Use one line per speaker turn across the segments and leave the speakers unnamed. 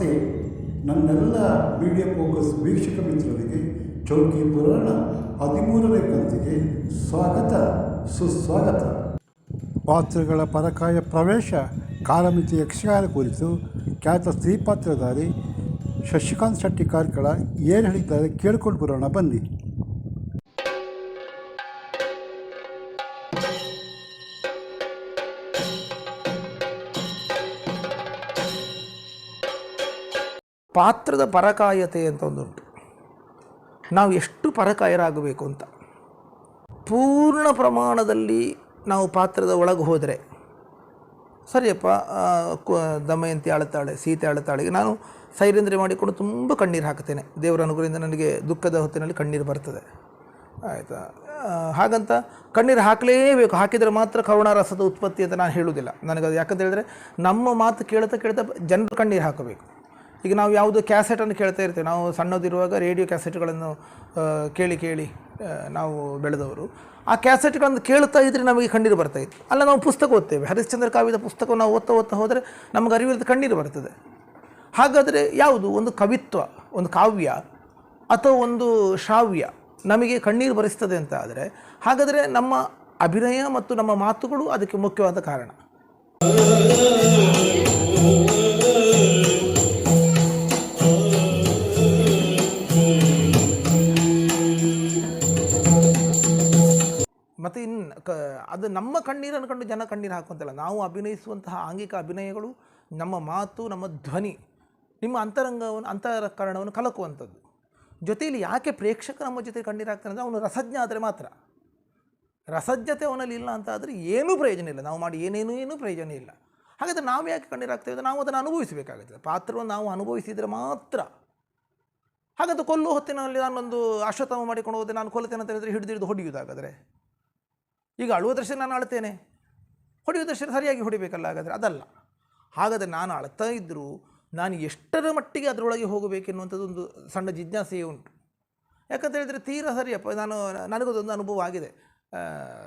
ನಮಸ್ತೆ ನನ್ನೆಲ್ಲ media focus ವೀಕ್ಷಕ ಮಿತ್ರರಿಗೆ ಚೌಕಿ ಪುರಾಣ ಹದಿಮೂರನೇ ಕಂತಿಗೆ ಸ್ವಾಗತ, ಸುಸ್ವಾಗತ. ಪಾತ್ರಗಳ ಪರಕಾಯ ಪ್ರವೇಶ ಕಾಲಮಿತಿ ಯಕ್ಷಗಾನ ಕುರಿತು ಖ್ಯಾತ ಸ್ತ್ರೀಪಾತ್ರಧಾರಿ ಶಶಿಕಾಂತ್ ಶೆಟ್ಟಿ ಕಾರ್ಕಳ ಏನು ಹೇಳಿದ್ದಾರೆ ಕೇಳ್ಕೊಂಡು ಬರೋಣ ಬನ್ನಿ.
ಪಾತ್ರದ ಪರಕಾಯತೆ ಅಂತ ಒಂದುಂಟು. ನಾವು ಎಷ್ಟು ಪರಕಾಯರಾಗಬೇಕು ಅಂತ. ಪೂರ್ಣ ಪ್ರಮಾಣದಲ್ಲಿ ನಾವು ಪಾತ್ರದ ಒಳಗೆ ಹೋದರೆ, ಸರಿಯಪ್ಪ ದಮಯಂತಿ ಅಳತಾಳೆ ಸೀತೆ ಆಳುತ್ತಾಳೆ ಈಗ ನಾನು ಸೈರೇಂದ್ರಿ ಮಾಡಿಕೊಂಡು ತುಂಬ ಕಣ್ಣೀರು ಹಾಕ್ತೇನೆ. ದೇವರ ಅನುಗ್ರಹದಿಂದ ನನಗೆ ದುಃಖದ ಹೊತ್ತಿನಲ್ಲಿ ಕಣ್ಣೀರು ಬರ್ತದೆ. ಆಯಿತಾ? ಹಾಗಂತ ಕಣ್ಣೀರು ಹಾಕಲೇಬೇಕು. ಹಾಕಿದರೆ ಮಾತ್ರ ಕರುಣಾರಸದ ಉತ್ಪತ್ತಿ ಅಂತ ನಾನು ಹೇಳುವುದಿಲ್ಲ. ನನಗದು ಯಾಕಂತ ಹೇಳಿದ್ರೆ ನಮ್ಮ ಮಾತು ಕೇಳ್ತಾ ಕೇಳ್ತಾ ಜನರು ಕಣ್ಣೀರು ಹಾಕಬೇಕು. ಈಗ ನಾವು ಯಾವುದು ಕ್ಯಾಸೆಟನ್ನು ಕೇಳ್ತಾ ಇರ್ತೇವೆ. ನಾವು ಸಣ್ಣದಿರುವಾಗ ರೇಡಿಯೋ ಕ್ಯಾಸೆಟ್ಗಳನ್ನು ಕೇಳಿ ಕೇಳಿ ನಾವು ಬೆಳೆದವರು. ಆ ಕ್ಯಾಸೆಟ್ಗಳನ್ನು ಕೇಳ್ತಾ ಇದ್ದರೆ ನಮಗೆ ಕಣ್ಣೀರು ಬರ್ತಾ ಇತ್ತು. ಅಲ್ಲ, ನಾವು ಪುಸ್ತಕ ಓದ್ತೇವೆ. ಹರಿಶ್ಚಂದ್ರ ಕಾವ್ಯದ ಪುಸ್ತಕವನ್ನು ನಾವು ಓದ್ತಾ ಓದ್ತಾ ಹೋದರೆ ನಮಗೆ ಅರಿವಿಲ್ಲದ ಕಣ್ಣೀರು ಬರ್ತದೆ. ಹಾಗಾದರೆ ಯಾವುದು? ಒಂದು ಕವಿತ್ವ, ಒಂದು ಕಾವ್ಯ ಅಥವಾ ಒಂದು ಶ್ರಾವ್ಯ ನಮಗೆ ಕಣ್ಣೀರು ಬರಿಸ್ತದೆ ಅಂತ ಆದರೆ ಹಾಗಾದರೆ ನಮ್ಮ ಅಭಿನಯ ಮತ್ತು ನಮ್ಮ ಮಾತುಗಳು ಅದಕ್ಕೆ ಮುಖ್ಯವಾದ ಕಾರಣ. ಅದು ನಮ್ಮ ಕಣ್ಣೀರನ್ನು ಕಂಡು ಜನ ಕಣ್ಣೀರು ಹಾಕುವಂತಲ್ಲ, ನಾವು ಅಭಿನಯಿಸುವಂತಹ ಆಂಗಿಕ ಅಭಿನಯಗಳು ನಮ್ಮ ಮಾತು, ನಮ್ಮ ಧ್ವನಿ, ನಿಮ್ಮ ಅಂತರಂಗವನ್ನು, ಅಂತರಕರಣವನ್ನು ಕಲಕುವಂಥದ್ದು. ಜೊತೆಯಲ್ಲಿ ಯಾಕೆ ಪ್ರೇಕ್ಷಕ ನಮ್ಮ ಜೊತೆ ಕಣ್ಣೀರು ಹಾಕ್ತಾರೆ ಅಂದರೆ, ಅವನು ರಸಜ್ಞ ಆದರೆ ಮಾತ್ರ. ರಸಜ್ಞತೆ ಅವನಲ್ಲಿ ಇಲ್ಲ ಅಂತ ಆದರೆ ಏನೂ ಪ್ರಯೋಜನ ಇಲ್ಲ. ನಾವು ಮಾಡಿ ಏನೇನೂ ಏನೂ ಪ್ರಯೋಜನ ಇಲ್ಲ. ಹಾಗಾದರೆ ನಾವು ಯಾಕೆ ಕಣ್ಣೀರು ಹಾಕ್ತೇವೆ ಅಂದರೆ, ನಾವು ಅದನ್ನು ಅನುಭವಿಸಬೇಕಾಗುತ್ತದೆ ಪಾತ್ರವನ್ನು ನಾವು ಅನುಭವಿಸಿದರೆ ಮಾತ್ರ. ಹಾಗಂತ ಕೊಲ್ಲು ಹೊತ್ತಿನಲ್ಲಿ ನಾನೊಂದು ಅಶ್ವತ್ಥಾಮ ಮಾಡಿಕೊಂಡು ಹೋದೆ, ನಾನು ಕೊಲ್ಲುತ್ತೇನೆ ಅಂತ ಹೇಳಿದರೆ ಹಿಡಿದು ಹಿಡಿದು ಹೊಡೆಯುವುದಾಗಾದರೆ? ಈಗ ಅಳುವ ದರ್ಶನ ನಾನು ಅಳ್ತೇನೆ ಹೊಡೆಯುವ ದರ್ಶನ ಸರಿಯಾಗಿ ಹೊಡಿಬೇಕಲ್ಲ ಹಾಗಾದರೆ? ಅದಲ್ಲ. ಹಾಗಾದರೆ ನಾನು ಅಳ್ತಾ ಇದ್ದರೂ ನಾನು ಎಷ್ಟರ ಮಟ್ಟಿಗೆ ಅದರೊಳಗೆ ಹೋಗಬೇಕೆನ್ನುವಂಥದ್ದು ಒಂದು ಸಣ್ಣ ಜಿಜ್ಞಾಸೆಯೇ ಉಂಟು. ಯಾಕಂತ ಹೇಳಿದರೆ ತೀರಾ ಸರಿಯಪ್ಪ ನಾನು ನನಗದೊಂದು ಅನುಭವ ಆಗಿದೆ.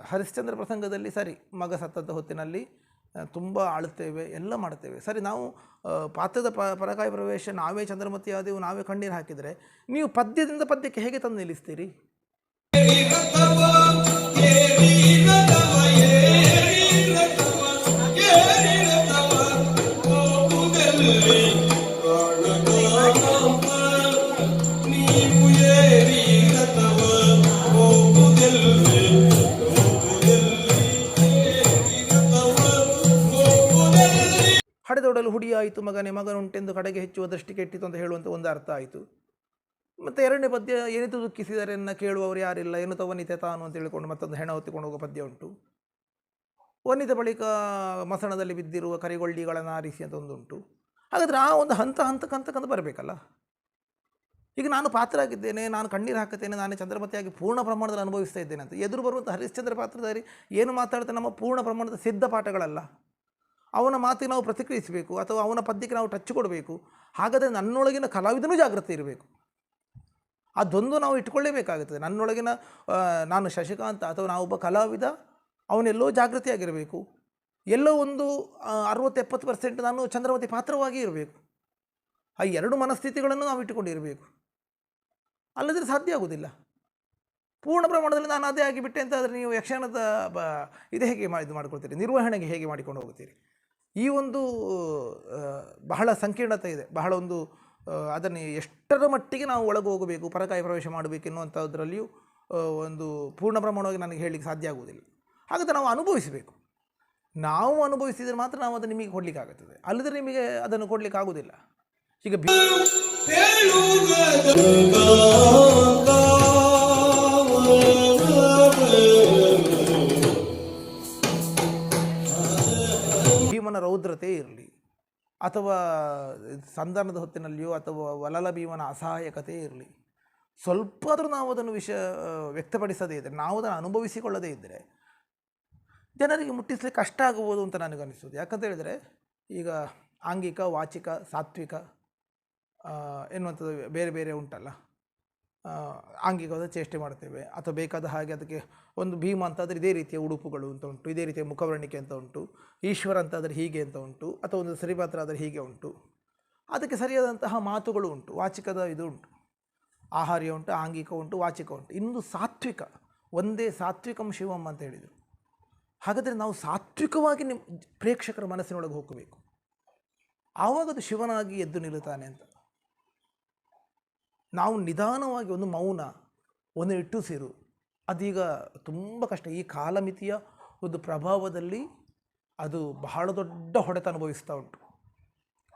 ಹರಿಶ್ಚಂದ್ರ ಪ್ರಸಂಗದಲ್ಲಿ ಸರಿ, ಮಗ ಸತ್ತದ ಹೊತ್ತಿನಲ್ಲಿ ತುಂಬ ಅಳುತ್ತೇವೆ ಎಲ್ಲ ಮಾಡ್ತೇವೆ ಸರಿ, ನಾವು ಪಾತ್ರದ ಪ, ಪರಕಾಯ ಪ್ರವೇಶ, ನಾವೇ ಚಂದ್ರಮತಿ ಆದೆವು, ನಾವೇ ಕಣ್ಣೀರು ಹಾಕಿದರೆ, ನೀವು ಪದ್ಯದಿಂದ ಪದ್ಯಕ್ಕೆ ಹೇಗೆ ತಂದು ನಿಲ್ಲಿಸ್ತೀರಿ? ಹಡೆದೊಡಲು ಹುಡಿಯಾಯಿತು ಮಗನೇ, ಮಗನುಂಟೆಂದು ಕಡೆಗೆ ಹೆಚ್ಚುವ ದೃಷ್ಟಿ ಕೆಟ್ಟಿತು ಅಂತ ಹೇಳುವಂಥ ಒಂದು ಅರ್ಥ ಆಯಿತು. ಮತ್ತು ಎರಡನೇ ಪದ್ಯ ಏನಿತು ದುಃಖಿಸಿದರೆನ್ನ ಕೇಳುವವರು ಯಾರಿಲ್ಲ, ಏನು ತವನಿತೆ ತಾನು ಅಂತ ಹೇಳಿಕೊಂಡು ಮತ್ತೊಂದು ಹೆಣ ಹೊತ್ತಿಕೊಂಡು ಹೋಗುವ ಪದ್ಯ ಉಂಟು. ವನಿತೆ ಬಳಿಕ ಮಸಣದಲ್ಲಿ ಬಿದ್ದಿರುವ ಕರಿಗೊಳ್ಳಿಗಳನ್ನು ಆರಿಸಿ ಅಂತ ಒಂದುಂಟು. ಹಾಗಾದರೆ ಆ ಒಂದು ಹಂತ ಹಂತಕ್ಕೆ ಹಂತಕ್ಕಂತ ಬರಬೇಕಲ್ಲ? ಈಗ ನಾನು ಪಾತ್ರ ಆಗಿದ್ದೇನೆ ನಾನು ಕಣ್ಣೀರು ಹಾಕುತ್ತೇನೆ, ನಾನು ಚಂದ್ರಮತಿಯಾಗಿ ಪೂರ್ಣ ಪ್ರಮಾಣದಲ್ಲಿ ಅನುಭವಿಸ್ತಾ ಇದ್ದೇನೆ ಅಂತ. ಎದುರು ಬರುವಂಥ ಹರಿಶ್ಚಂದ್ರ ಪಾತ್ರಧಾರಿ ಏನು ಮಾತಾಡ್ತಾರೆ ನಮ್ಮ ಪೂರ್ಣ ಪ್ರಮಾಣದ ಸಿದ್ಧ ಪಾಠಗಳಲ್ಲ. ಅವನ ಮಾತಿಗೆ ನಾವು ಪ್ರತಿಕ್ರಿಯಿಸಬೇಕು ಅಥವಾ ಅವನ ಪದ್ಯಕ್ಕೆ ನಾವು ಟಚ್ ಕೊಡಬೇಕು. ಹಾಗಾದರೆ ನನ್ನೊಳಗಿನ ಕಲಾವಿದನೂ ಜಾಗೃತಿ ಇರಬೇಕು. ಅದೊಂದು ನಾವು ಇಟ್ಕೊಳ್ಳೇಬೇಕಾಗುತ್ತದೆ. ನನ್ನೊಳಗಿನ ನಾನು ಶಶಿಕಾಂತ ಅಥವಾ ನಾವೊಬ್ಬ ಕಲಾವಿದ, ಅವನೆಲ್ಲೋ ಜಾಗೃತಿಯಾಗಿರಬೇಕು ಎಲ್ಲೋ ಒಂದು ಅರುವತ್ತು ಎಪ್ಪತ್ತು ಪರ್ಸೆಂಟ್ ನಾನು ಚಂದ್ರವತಿ ಪಾತ್ರವಾಗಿ ಇರಬೇಕು. ಆ ಎರಡು ಮನಸ್ಥಿತಿಗಳನ್ನು ನಾವು ಇಟ್ಟುಕೊಂಡಿರಬೇಕು. ಅಲ್ಲದ್ರೆ ಸಾಧ್ಯ ಆಗುವುದಿಲ್ಲ. ಪೂರ್ಣ ಪ್ರಮಾಣದಲ್ಲಿ ನಾನು ಅದೇ ಆಗಿಬಿಟ್ಟೆ ಅಂತ ಆದರೆ ನೀವು ಯಕ್ಷಗಾನದ ಬ, ಇದು ಹೇಗೆ ಮಾ, ಇದು ಮಾಡ್ಕೊಳ್ತೀರಿ? ನಿರ್ವಹಣೆಗೆ ಹೇಗೆ ಮಾಡಿಕೊಂಡು ಹೋಗ್ತೀರಿ ಈ ಒಂದು ಬಹಳ ಸಂಕೀರ್ಣತೆ ಇದೆ. ಬಹಳ ಒಂದು ಅದನ್ನು ಎಷ್ಟರ ಮಟ್ಟಿಗೆ ನಾವು ಒಳಗೆ ಹೋಗಬೇಕು, ಪರಕಾಯಿ ಪ್ರವೇಶ ಮಾಡಬೇಕು ಎನ್ನುವಂಥದ್ರಲ್ಲಿಯೂ ಒಂದು ಪೂರ್ಣ ಪ್ರಮಾಣವಾಗಿ ನನಗೆ ಹೇಳಲಿಕ್ಕೆ ಸಾಧ್ಯ ಆಗುವುದಿಲ್ಲ. ಹಾಗಾದರೆ ನಾವು ಅನುಭವಿಸಬೇಕು. ನಾವು ಅನುಭವಿಸಿದರೆ ಮಾತ್ರ ನಾವು ಅದನ್ನು ನಿಮಗೆ ಕೊಡಲಿಕ್ಕೆ ಆಗುತ್ತದೆ. ಅಲ್ಲದ್ರೆ ನಿಮಗೆ ಅದನ್ನು ಕೊಡಲಿಕ್ಕೆ ಆಗುವುದಿಲ್ಲ. ಈಗ ಅಥವಾ ಸಂಧಾನದ ಹೊತ್ತಿನಲ್ಲಿಯೋ ಅಥವಾ ವಲಲ ಭೀಮನ ಅಸಹಾಯಕತೆ ಇರಲಿ. ಸ್ವಲ್ಪ ಆದರೂ ನಾವು ಅದನ್ನು ವಿಷ, ವ್ಯಕ್ತಪಡಿಸದೇ ಇದ್ದರೆ ನಾವು ಅದನ್ನು ಅನುಭವಿಸಿಕೊಳ್ಳದೇ ಇದ್ದರೆ ಜನರಿಗೆ ಮುಟ್ಟಿಸಲಿಕ್ಕೆ ಕಷ್ಟ ಆಗಬಹುದು ಅಂತ ನನಗನ್ನಿಸೋದು ಯಾಕಂತ ಹೇಳಿದರೆ, ಈಗ ಆಂಗಿಕ, ವಾಚಿಕ, ಸಾತ್ವಿಕ ಎನ್ನುವಂಥದ್ದು ಬೇರೆ ಬೇರೆ ಉಂಟಲ್ಲ. ಆಂಗಿಕವಾದ ಚೇಷ್ಟೆ ಮಾಡ್ತೇವೆ ಅಥವಾ ಬೇಕಾದ ಹಾಗೆ ಅದಕ್ಕೆ ಒಂದು ಭೀಮ ಅಂತಾದರೆ ಇದೇ ರೀತಿಯ ಉಡುಪುಗಳು ಅಂತ ಉಂಟು, ಇದೇ ರೀತಿಯ ಮುಖವರ್ಣಿಕೆ ಅಂತ ಉಂಟು, ಈಶ್ವರ ಅಂತಾದರೆ ಹೀಗೆ ಅಂತ ಉಂಟು, ಅಥವಾ ಒಂದು ಸರಿಪಾತ್ರ ಆದರೆ ಹೀಗೆ ಉಂಟು. ಅದಕ್ಕೆ ಸರಿಯಾದಂತಹ ಮಾತುಗಳು ಉಂಟು, ವಾಚಿಕದ ಇದು ಉಂಟು. ಆಹಾರ್ಯ ಉಂಟು, ಆಂಗಿಕ ಉಂಟು, ವಾಚಿಕ ಉಂಟು. ಇನ್ನೊಂದು ಸಾತ್ವಿಕ, ಒಂದೇ ಸಾತ್ವಿಕಂ ಶಿವಂ ಅಂತ ಹೇಳಿದರು. ಹಾಗಾದರೆ ನಾವು ಸಾತ್ವಿಕವಾಗಿ ನಿಮ್ಮ ಪ್ರೇಕ್ಷಕರ ಮನಸ್ಸಿನೊಳಗೆ ಹೋಗಬೇಕು. ಆವಾಗ ಅದು ಶಿವನಾಗಿ ಎದ್ದು ನಿಲ್ಲುತ್ತಾನೆ ಅಂತ. ನಾವು ನಿಧಾನವಾಗಿ ಒಂದು ಮೌನ ಒಂದು ನಿಟ್ಟುಸಿರು ಅದೀಗ ತುಂಬ ಕಷ್ಟ. ಈ ಕಾಲಮಿತಿಯ ಒಂದು ಪ್ರಭಾವದಲ್ಲಿ ಅದು ಬಹಳ ದೊಡ್ಡ ಹೊಡೆತ ಅನುಭವಿಸ್ತಾ ಉಂಟು.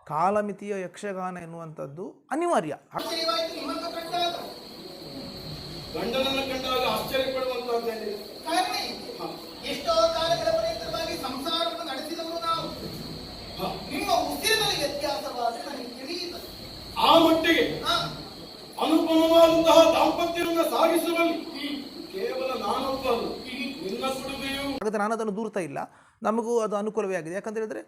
ಕಾಲಮಿತಿಯ ಯಕ್ಷಗಾನ ಎನ್ನುವಂಥದ್ದು ಅನಿವಾರ್ಯ.
ಆಶ್ಚರ್ಯವಾಯಿತು ನಿಮ್ಮನ್ನು ಕಂಡಾಗ.
ಗಂಡನನ್ನು ಕಂಡಾಗ ಆಶ್ಚರ್ಯಪಡುವಂತಹದ್ದೇನಿದೆ
ಕಾರಣ ಇತ್ತು. ಎಷ್ಟೋ ಕಾಲಗಳ ಪರ್ಯಂತರವಾಗಿ ಸಂಸಾರವನ್ನು ನಡೆಸಿದವರು ನಾವು.
ಹ,
ನಿಮ್ಮ ಉಸಿರಿನಲ್ಲಿ ವ್ಯತ್ಯಾಸವಾದರೆ ನನಗೆ ತಿಳಿಯುತ್ತದೆ.
ಆ ಮಟ್ಟಿಗೆ
ಹಾ,
ಅನುಪಮವಾದಂತಹ ದಾಂಪತ್ಯವನ್ನು ಸಾಗಿಸುವಲ್ಲಿ ಕೇವಲ ನಾನೊಬ್ಬ ನಿನ್ನ ಕೊಡುಗೆಯು.
ನಾನು ಅದನ್ನು ದೂರ್ತಾ ಇಲ್ಲ. ನಮಗೂ ಅದು ಅನುಕೂಲವೇ ಆಗಿದೆ. ಯಾಕಂತ ಹೇಳಿದ್ರೆ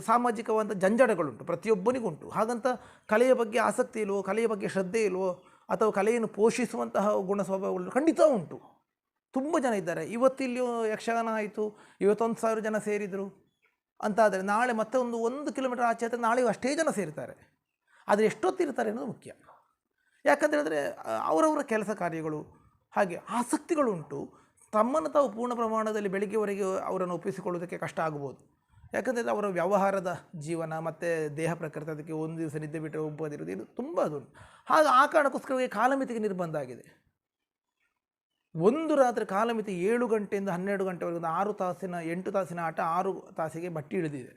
ಸಾಮಾಜಿಕವಾದ ಜಂಜಡಗಳುಂಟು. ಪ್ರತಿಯೊಬ್ಬನಿಗುಂಟು. ಹಾಗಂತ ಕಲೆಯ ಬಗ್ಗೆ ಆಸಕ್ತಿ ಇಲ್ವೋ ಕಲೆಯ ಬಗ್ಗೆ ಶ್ರದ್ಧೆ ಇಲ್ವೋ ಅಥವಾ ಕಲೆಯನ್ನು ಪೋಷಿಸುವಂತಹ ಗುಣ ಸ್ವಭಾವಗಳು ಖಂಡಿತ ಉಂಟು. ತುಂಬ ಜನ ಇದ್ದಾರೆ. ಇವತ್ತಿಲ್ಲಿ ಯಕ್ಷಗಾನ ಆಯಿತು. ಇವತ್ತೊಂದು ಸಾವಿರ ಜನ ಸೇರಿದರು. ಅಂತಾದರೆ ನಾಳೆ ಮತ್ತೆ ಒಂದು ಒಂದು ಕಿಲೋಮೀಟರ್ ಆಚೆ ಆದರೆ ನಾಳೆ ಅಷ್ಟೇ ಜನ ಸೇರ್ತಾರೆ. ಆದರೆ ಎಷ್ಟೊತ್ತಿರ್ತಾರೆ ಅನ್ನೋದು ಮುಖ್ಯ. ಯಾಕಂತ ಹೇಳಿದ್ರೆ ಅವರವರ ಕೆಲಸ ಕಾರ್ಯಗಳು, ಹಾಗೆ ಆಸಕ್ತಿಗಳುಂಟು ತಮ್ಮನ್ನು ತಾವು ಪೂರ್ಣ ಪ್ರಮಾಣದಲ್ಲಿ ಬೆಳಿಗ್ಗೆವರೆಗೆ ಅವರನ್ನು ಒಪ್ಪಿಸಿಕೊಳ್ಳೋದಕ್ಕೆ ಕಷ್ಟ ಆಗ್ಬೋದು. ಯಾಕಂದರೆ ಅವರ ವ್ಯವಹಾರದ ಜೀವನ ಮತ್ತು ದೇಹ ಪ್ರಕೃತಿ, ಅದಕ್ಕೆ ಒಂದು ದಿವಸ ನಿದ್ದೆ ಬಿಟ್ಟರೆ ಒಪ್ಪದಿರೋದು ಇದು ತುಂಬ ಅದುಂಟು ಹಾಗೆ ಆ ಕಾರಣಕ್ಕೋಸ್ಕರವಾಗಿ ಕಾಲಮಿತಿಗೆ ನಿರ್ಬಂಧ ಆಗಿದೆ. ಒಂದು ರಾತ್ರಿ ಕಾಲಮಿತಿ ಏಳು ಗಂಟೆಯಿಂದ ಹನ್ನೆರಡು ಗಂಟೆವರೆಗೆ ಒಂದು ಆರು ತಾಸಿನ, ಎಂಟು ತಾಸಿನ ಆಟ ಆರು ತಾಸಿಗೆ ಬಟ್ಟಿ ಇಳಿದಿದೆ.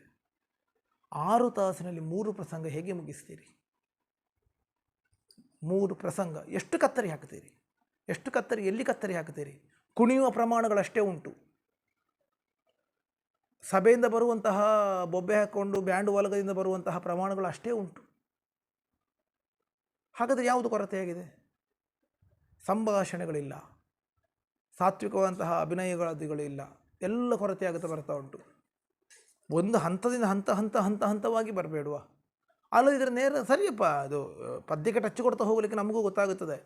ಆರು ತಾಸಿನಲ್ಲಿ ಮೂರು ಪ್ರಸಂಗ ಹೇಗೆ ಮುಗಿಸ್ತೀರಿ? ಮೂರು ಪ್ರಸಂಗ. ಎಷ್ಟು ಕತ್ತರಿ ಹಾಕ್ತೀರಿ ಎಷ್ಟು ಕತ್ತರಿ, ಎಲ್ಲಿ ಕತ್ತರಿ ಹಾಕ್ತೀರಿ ಕುಣಿಯುವ ಪ್ರಮಾಣಗಳಷ್ಟೇ ಉಂಟು. ಸಭೆಯಿಂದ ಬರುವಂತಹ ಬೊಬ್ಬೆ ಹಾಕ್ಕೊಂಡು ಬ್ಯಾಂಡ್ ಒಲಗದಿಂದ ಬರುವಂತಹ ಪ್ರಮಾಣಗಳು ಅಷ್ಟೇ ಉಂಟು. ಹಾಗಾದರೆ ಯಾವುದು ಕೊರತೆಯಾಗಿದೆ? ಸಂಭಾಷಣೆಗಳಿಲ್ಲ. ಸಾತ್ವಿಕವಾದಂತಹ ಅಭಿನಯಗಳದಿಗಳಿಲ್ಲ. ಎಲ್ಲ ಕೊರತೆಯಾಗುತ್ತಾ ಬರ್ತಾ ಉಂಟು. ಒಂದು ಹಂತದಿಂದ ಹಂತ ಹಂತ ಹಂತ ಹಂತವಾಗಿ ಬರಬೇಡುವ. ಅಲ್ಲದಿದ್ದರೆ ನೇರ ಸರಿಯಪ್ಪ, ಅದು ಪದ್ಯಕ್ಕೆ ಟಚ್ ಕೊಡ್ತಾ ಹೋಗಲಿಕ್ಕೆ ನಮಗೂ ಗೊತ್ತಾಗುತ್ತದೆ.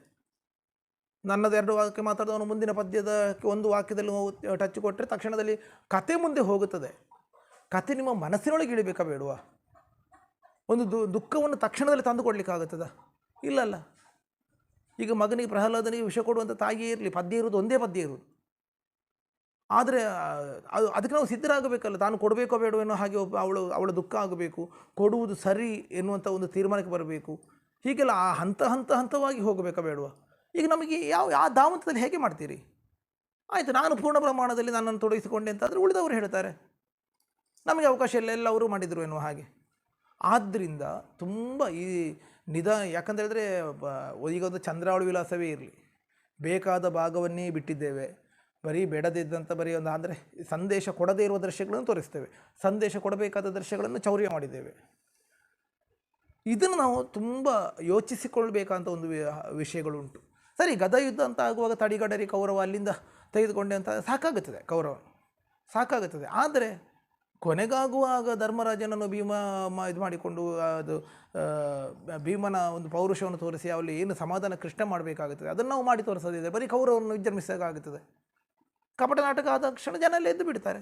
ನನ್ನದು ಎರಡು ವಾಕ್ಯ ಮಾತಾಡಿದವನು ಮುಂದಿನ ಪದ್ಯದ ಒಂದು ವಾಕ್ಯದಲ್ಲಿ ಟಚ್ ಕೊಟ್ಟರೆ ತಕ್ಷಣದಲ್ಲಿ ಕತೆ ಮುಂದೆ ಹೋಗುತ್ತದೆ. ಕತೆ ನಿಮ್ಮ ಮನಸ್ಸಿನೊಳಗೆ ಇಳಿಬೇಕಾ ಬೇಡುವ? ಒಂದು ದು, ದುಃಖವನ್ನು ತಕ್ಷಣದಲ್ಲಿ ತಂದು ಕೊಡಲಿಕ್ಕಾಗುತ್ತದ ಇಲ್ಲಲ್ಲ. ಈಗ ಮಗನಿಗೆ ಪ್ರಹ್ಲಾದನಿಗೆ ವಿಷ ಕೊಡುವಂಥ ತಾಯಿಯೇ ಇರಲಿ, ಪದ್ಯ ಇರುವುದು ಒಂದೇ ಪದ್ಯ ಇರುವುದು. ಆದರೆ ಅದು ಅದಕ್ಕೆ ನಾವು ಸಿದ್ಧರಾಗಬೇಕಲ್ಲ. ತಾನು ಕೊಡಬೇಕೋ ಅನ್ನೋ ಹಾಗೆ ಒಬ್ಬ ಅವಳು, ಅವಳ ದುಃಖ ಆಗಬೇಕು. ಕೊಡುವುದು ಸರಿ ಎನ್ನುವಂಥ ಒಂದು ತೀರ್ಮಾನಕ್ಕೆ ಬರಬೇಕು. ಹೀಗೆಲ್ಲ ಆ ಹಂತ ಹಂತ, ಹಂತವಾಗಿ ಹೋಗಬೇಕಾ ಬೇಡವಾ? ಈಗ ನಮಗೆ ಯಾವ, ಆ ದಾವಂತದಲ್ಲಿ ಹೇಗೆ ಮಾಡ್ತೀರಿ? ಆಯಿತು, ನಾನು ಪೂರ್ಣ ಪ್ರಮಾಣದಲ್ಲಿ ನನ್ನನ್ನು ತೊಡಗಿಸಿಕೊಂಡೆ ಅಂತಾದರೆ ಉಳಿದವರು ಹೇಳ್ತಾರೆ. ನಮಗೆ ಅವಕಾಶ ಇಲ್ಲ ಎಲ್ಲವರು ಮಾಡಿದರು ಎನ್ನುವ ಹಾಗೆ. ಆದ್ದರಿಂದ ತುಂಬ ಈ ನಿಧಾನ ಯಾಕಂತ ಹೇಳಿದ್ರೆ ಈಗ ಒಂದು ಚಂದ್ರಾವಳಿ ವಿಲಾಸವೇ ಇರಲಿ. ಬೇಕಾದ ಭಾಗವನ್ನೇ ಬಿಟ್ಟಿದ್ದೇವೆ. ಬರೀ ಬೇಡದಿದ್ದಂಥ ಬರೀ ಒಂದು ಅಂದರೆ ಸಂದೇಶ ಕೊಡದೇ ಇರುವ ದೃಶ್ಯಗಳನ್ನು ತೋರಿಸ್ತೇವೆ. ಸಂದೇಶ ಕೊಡಬೇಕಾದ ದೃಶ್ಯಗಳನ್ನು ಚೌರ್ಯ ಮಾಡಿದ್ದೇವೆ. ಇದನ್ನು ನಾವು ತುಂಬ ಯೋಚಿಸಿಕೊಳ್ಬೇಕಂತ ಒಂದು ವಿಷಯಗಳುಂಟು. ಸರಿ, ಗದ ಯುದ್ಧ ಅಂತ ಆಗುವಾಗ ತಡಿಗಡರಿ ಕೌರವ ಅಲ್ಲಿಂದ ತೆಗೆದುಕೊಂಡೆ ಅಂತ ಸಾಕಾಗುತ್ತದೆ ಕೌರವ ಸಾಕಾಗುತ್ತದೆ. ಆದರೆ ಕೊನೆಗಾಗುವಾಗ ಧರ್ಮರಾಜನನ್ನು ಭೀಮ ಇದು ಮಾಡಿಕೊಂಡು ಅದು ಭೀಮನ ಒಂದು ಪೌರುಷವನ್ನು ತೋರಿಸಿ ಅಲ್ಲಿ ಏನು ಸಮಾಧಾನ ಕೃಷ್ಣ ಮಾಡಬೇಕಾಗುತ್ತದೆ. ಅದನ್ನು ನಾವು ಮಾಡಿ ತೋರಿಸೋದಿದೆ. ಬರೀ ಕೌರವವನ್ನು ವಿಜೃಂಭಿಸೋಕ್ಕಾಗುತ್ತದೆ ಕಪಟ ನಾಟಕ ಆದ ಕ್ಷಣ ಜನ ಎಲ್ಲ ಎದ್ದು ಬಿಡ್ತಾರೆ.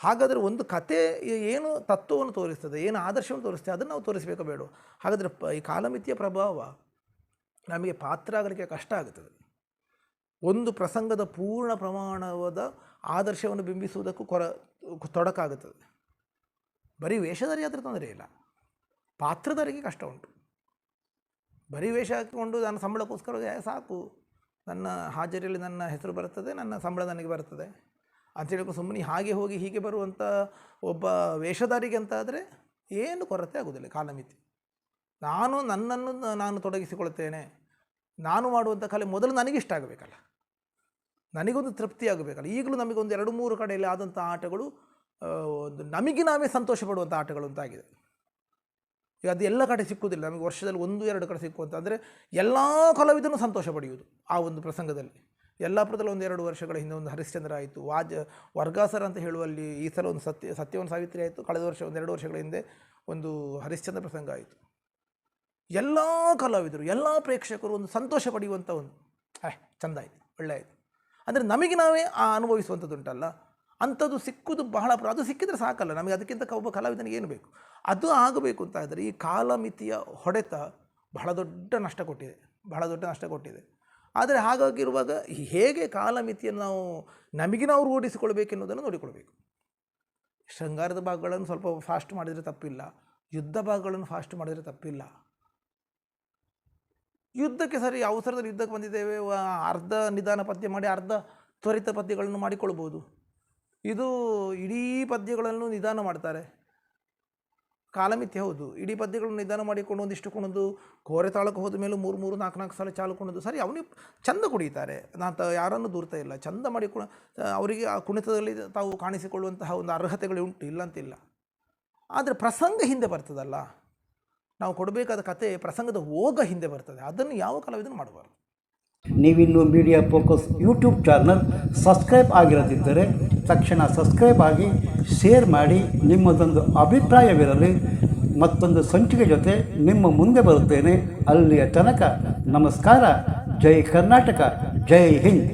ಹಾಗಾದರೆ ಒಂದು ಕತೆ ಏನು ತತ್ವವನ್ನು ತೋರಿಸ್ತದೆ, ಏನು ಆದರ್ಶವನ್ನು ತೋರಿಸ್ತದೆ, ಅದನ್ನು ನಾವು ತೋರಿಸಬೇಕು ಬೇಡ. ಹಾಗಾದರೆ ಈ ಕಾಲಮಿತಿಯ ಪ್ರಭಾವ ನಮಗೆ ಪಾತ್ರ ಆಗಲಿಕ್ಕೆ ಕಷ್ಟ ಆಗುತ್ತದೆ ಒಂದು ಪ್ರಸಂಗದ ಪೂರ್ಣ ಪ್ರಮಾಣವಾದ ಆದರ್ಶವನ್ನು ಬಿಂಬಿಸುವುದಕ್ಕೂ ಕೊರ ತೊಡಕಾಗುತ್ತದೆ ಬರೀ ವೇಷಧಾರಿ ಆದರೆ ತೊಂದರೆ ಇಲ್ಲ. ಪಾತ್ರಧಾರಿಗೆ ಕಷ್ಟ ಉಂಟು. ಬರೀ ವೇಷ ಹಾಕಿಕೊಂಡು ನಾನು ಸಂಬಳಕ್ಕೋಸ್ಕರ ಸಾಕು. ನನ್ನ ಹಾಜರಿಯಲ್ಲಿ ನನ್ನ ಹೆಸರು ಬರುತ್ತದೆ, ನನ್ನ ಸಂಬಳ ನನಗೆ ಬರ್ತದೆ ಅಂತೇಳಿ ಸುಮ್ಮನೆ ಹಾಗೆ ಹೋಗಿ ಹೀಗೆ ಬರುವಂಥ ಒಬ್ಬ ವೇಷಧಾರಿಗೆ ಅಂತ ಆದರೆ ಏನು ಕೊರತೆ ಆಗೋದಿಲ್ಲ ಕಾಲಮಿತಿ. ನಾನು ನನ್ನನ್ನು ನಾನು ತೊಡಗಿಸಿಕೊಳ್ತೇನೆ ನಾನು ಮಾಡುವಂಥ ಕಲೆ ಮೊದಲು ನನಗಿಷ್ಟ ಆಗಬೇಕಲ್ಲ. ನನಗೊಂದು ತೃಪ್ತಿ ಆಗಬೇಕಲ್ಲ. ಈಗಲೂ ನಮಗೊಂದು ಎರಡು ಮೂರು ಕಡೆಯಲ್ಲಿ ಆದಂಥ ಆಟಗಳು ಒಂದು ನಮಗೆ ನಾವೇ ಸಂತೋಷ ಪಡುವಂಥ ಆಟಗಳು ಅಂತಾಗಿದೆ ಈಗ ಅದು ಎಲ್ಲ ಕಡೆ ಸಿಕ್ಕುವುದಿಲ್ಲ. ನಮಗೆ ವರ್ಷದಲ್ಲಿ ಒಂದು, ಎರಡು ಕಡೆ ಸಿಕ್ಕುವಂಥ ಅಂದರೆ ಎಲ್ಲ ಕಲಾವಿದನೂ ಸಂತೋಷ ಪಡೆಯುವುದು ಆ ಒಂದು ಪ್ರಸಂಗದಲ್ಲಿ. ಯಲ್ಲಾಪುರದಲ್ಲಿ ಒಂದು ಎರಡು ವರ್ಷಗಳ ಹಿಂದೆ ಒಂದು ಹರಿಶ್ಚಂದ್ರ ಆಯಿತು. ವಾಜ, ವರ್ಗಾಸರ ಅಂತ ಹೇಳುವಲ್ಲಿ ಈ ಸಲ ಒಂದು ಸತ್ಯ ಸತ್ಯವನ್ನು ಸಾವಿತ್ರಿ ಆಯಿತು. ಕಳೆದ ವರ್ಷ ಒಂದು, ಎರಡು ವರ್ಷಗಳ ಹಿಂದೆ ಒಂದು ಹರಿಶ್ಚಂದ್ರ ಪ್ರಸಂಗ ಆಯಿತು. ಎಲ್ಲ ಕಲಾವಿದರು, ಎಲ್ಲ ಪ್ರೇಕ್ಷಕರು ಒಂದು ಸಂತೋಷ ಪಡೆಯುವಂಥ ಒಂದು ಏ ಚಂದ ಆಯಿತು. ಒಳ್ಳೆ ಆಯಿತು. ಅಂದರೆ ನಮಗೆ ನಾವೇ ಆ ಅನುಭವಿಸುವಂಥದ್ದುಂಟಲ್ಲ ಅಂಥದ್ದು ಸಿಕ್ಕುದು ಬಹಳ ಅದು ಸಿಕ್ಕಿದ್ರೆ ಸಾಕಲ್ಲ. ನಮಗೆ ಅದಕ್ಕಿಂತ ಒಬ್ಬ ಕಲಾವಿದನಿಗೆ ಏನು ಬೇಕು? ಅದು ಆಗಬೇಕು ಅಂತ ಇದ್ದರೆ ಈ ಕಾಲಮಿತಿಯ ಹೊಡೆತ ಬಹಳ ದೊಡ್ಡ ನಷ್ಟ ಕೊಟ್ಟಿದೆ, ಬಹಳ ದೊಡ್ಡ ನಷ್ಟ ಕೊಟ್ಟಿದೆ. ಆದರೆ ಹಾಗಾಗಿರುವಾಗ ಹೇಗೆ ಕಾಲಮಿತಿಯನ್ನು ನಾವು, ನಮಗೆ ನಾವು ರೂಢಿಸಿಕೊಳ್ಬೇಕೆನ್ನುವುದನ್ನು ನೋಡಿಕೊಳ್ಬೇಕು. ಶೃಂಗಾರದ ಭಾಗಗಳನ್ನು ಸ್ವಲ್ಪ ಫಾಸ್ಟ್ ಮಾಡಿದರೆ ತಪ್ಪಿಲ್ಲ, ಯುದ್ಧ ಭಾಗಗಳನ್ನು ಫಾಸ್ಟ್ ಮಾಡಿದರೆ ತಪ್ಪಿಲ್ಲ. ಯುದ್ಧಕ್ಕೆ ಸರಿ ಅವಸರದಲ್ಲಿ ಯುದ್ಧಕ್ಕೆ ಬಂದಿದ್ದೇವೆ ಅರ್ಧ ನಿಧಾನ ಪದ್ಯ ಮಾಡಿ ಅರ್ಧ ತ್ವರಿತ ಪದ್ಯಗಳನ್ನು ಮಾಡಿಕೊಳ್ಬೋದು. ಇದು ಇಡೀ ಪದ್ಯಗಳನ್ನು ನಿಧಾನ ಮಾಡ್ತಾರೆ. ಕಾಲಮಿತಿ ಹೌದು. ಇಡೀ ಪದ್ಯಗಳನ್ನು ನಿಧಾನ ಮಾಡಿಕೊಂಡು ಒಂದಿಷ್ಟು ಕೊಡೋದು ಕೋರೆ ತಾಳಕ್ಕೆ ಹೋದ ಮೇಲೆ ಮೂರು ಮೂರು, ನಾಲ್ಕು ನಾಲ್ಕು ಸಲ ಚಾಲು ಕುಣಿದು ಸರಿ ಅವನಿಗೆ ಚಂದ ಕುಡಿತಾರೆ. ತ ಯಾರನ್ನು ದೂರ್ತಾ ಇಲ್ಲ. ಚಂದ ಮಾಡಿ ಕುಣ ಅವರಿಗೆ ಆ ಕುಣಿತದಲ್ಲಿ ತಾವು ಕಾಣಿಸಿಕೊಳ್ಳುವಂತಹ ಒಂದು ಅರ್ಹತೆಗಳು ಉಂಟು ಇಲ್ಲ ಅಂತಿಲ್ಲ ಆದರೆ ಪ್ರಸಂಗ ಹಿಂದೆ ಬರ್ತದಲ್ಲ? ನಾವು ಕೊಡಬೇಕಾದ ಕತೆ ಪ್ರಸಂಗದ ಹೋಗ ಹಿಂದೆ ಬರ್ತದೆ. ಅದನ್ನು ಯಾವ ಕಲಾವಿದನು ಮಾಡಬಾರ್ದು.
ನೀವಿನ್ನು media focus YouTube channel subscribe ಆಗಿರದಿದ್ದರೆ ತಕ್ಷಣ ಸಬ್ಸ್ಕ್ರೈಬ್ ಆಗಿ ಶೇರ್ ಮಾಡಿ ನಿಮ್ಮದೊಂದು ಅಭಿಪ್ರಾಯವಿರಲಿ. ಮತ್ತೊಂದು ಸಂಚಿಕೆ ಜೊತೆ ನಿಮ್ಮ ಮುಂದೆ ಬರುತ್ತೇನೆ. ಅಲ್ಲಿಯ ತನಕ ನಮಸ್ಕಾರ. ಜೈ ಕರ್ನಾಟಕ. ಜೈ ಹಿಂದ್.